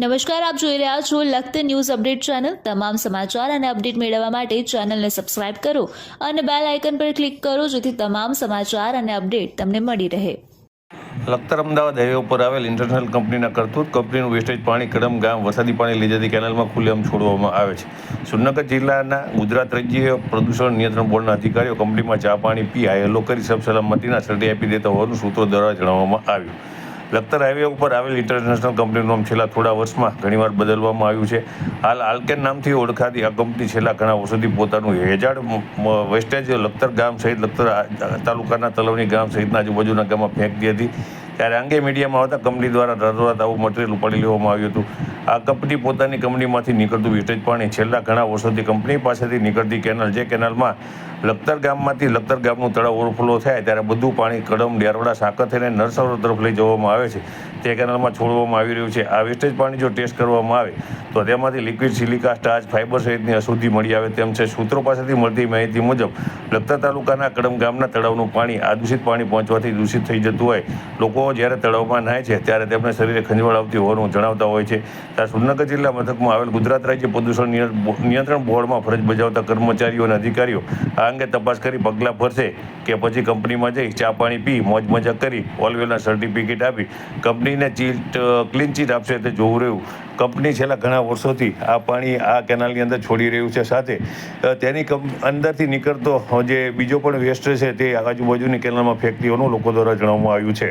નમસ્કાર, આપ જોઈ રહ્યા છો લખત ન્યૂઝ અપડેટ ચેનલ. તમામ સમાચાર અને અપડેટ મેળવવા માટે ચેનલને સબસ્ક્રાઇબ કરો અને બેલ આઇકન પર ક્લિક કરો જેથી તમામ સમાચાર અને અપડેટ તમને મળી રહે. લખતર અમદાવાદ હાઈવે ઉપર આવેલ ઇન્ટરનેશનલ કંપનીના કરતૂત કંપનીનું વેસ્ટેજ પાણી કડમ ગામ વરસાદી પાણી લઈ જતી કેનાલમાં ખુલ્લેઆમ છોડવામાં આવે છે. સુરનગર જિલ્લાના ગુજરાત રાજ્ય પ્રદૂષણ નિયંત્રણ બોર્ડના અધિકારીઓ કંપનીમાં ચા પાણી પી હાયલો કરી સબ સલામતીના સર્ટી આપી દેતા હોવાનું સૂત્રો દ્વારા જણાવવામાં આવ્યું. લખતર હાઈવે ઉપર આવેલ ઇન્ટરનેશનલ કંપનીનું નામ છેલ્લા થોડા વર્ષમાં ઘણીવાર બદલવામાં આવ્યું છે. હાલ આલ્કેન નામથી ઓળખાતી આ કંપની છેલ્લા ઘણા વર્ષોથી પોતાનું હેજાડ વેસ્ટેજ લખતર ગામ સહિત લખતર તાલુકાના તલવણી ગામ સહિતના આજુબાજુના ગામમાં ફેંકતી હતી. ત્યારે અંગે મીડિયામાં આવતા કંપની દ્વારા રાતોરાત આવું મટીરિયલ ઉપાડી લેવામાં આવ્યું હતું. આ કંપની પોતાની કંપનીમાંથી નીકળતું વિસ્ટેજ પાણી છેલ્લા ઘણા વર્ષોથી કંપની પાસેથી નીકળતી કેનાલ, જે કેનાલમાં લખતર ગામમાંથી લખતર ગામનું તળાવ ઓવરફ્લો થાય ત્યારે બધું પાણી કડમ ડેરવડા સાકર થઈને નરસરોવર તરફ લઈ જવામાં આવે છે. તે કેનાલમાં છોડવામાં આવી રહ્યું છે. આ વેસ્ટેજ પાણી જો ટેસ્ટ કરવામાં આવે, તો તેમાંથી લિક્વિડ સિલિકા, સ્ટાર્ચ, ફાઇબર સહિતની અશુદ્ધિ મળી આવે તેમ છે. સૂત્રો પાસેથી મળતી માહિતી મુજબ લખતર તાલુકાના કડમ ગામના તળાવનું પાણી, આ દૂષિત પાણી પહોંચવાથી દૂષિત થઈ જતું હોય. લોકો જ્યારે તળાવમાં નાય છે, ત્યારે તેમને શરીરે ખંજવાળ આવતી હોવાનું જણાવતા હોય છે. ત્યારે સુરનગર જિલ્લા મથકમાં આવેલ ગુજરાત રાજ્ય પ્રદૂષણ નિયં- નિયંત્રણ બોર્ડમાં ફરજ બજાવતા કર્મચારીઓ અને અધિકારીઓ આ અંગે તપાસ કરી પગલાં ભરશે કે પછી કંપનીમાં જઈ ચા પાણી પી, મોજ મજા કરી, ઓલવેલના સર્ટિફિકેટ આપી, કંપનીને ચીટ ક્લીન ચીટ આપશે તે જોવું રહ્યું. કંપની છેલ્લા ઘણા વર્ષોથી આ પાણી આ કેનાલની અંદર છોડી રહ્યું છે. સાથે તેની અંદરથી નીકળતો જે બીજો પણ વેસ્ટ છે તે આજુબાજુની કેનાલમાં ફેંકતી હોવાનું લોકો દ્વારા જણાવવામાં આવ્યું છે.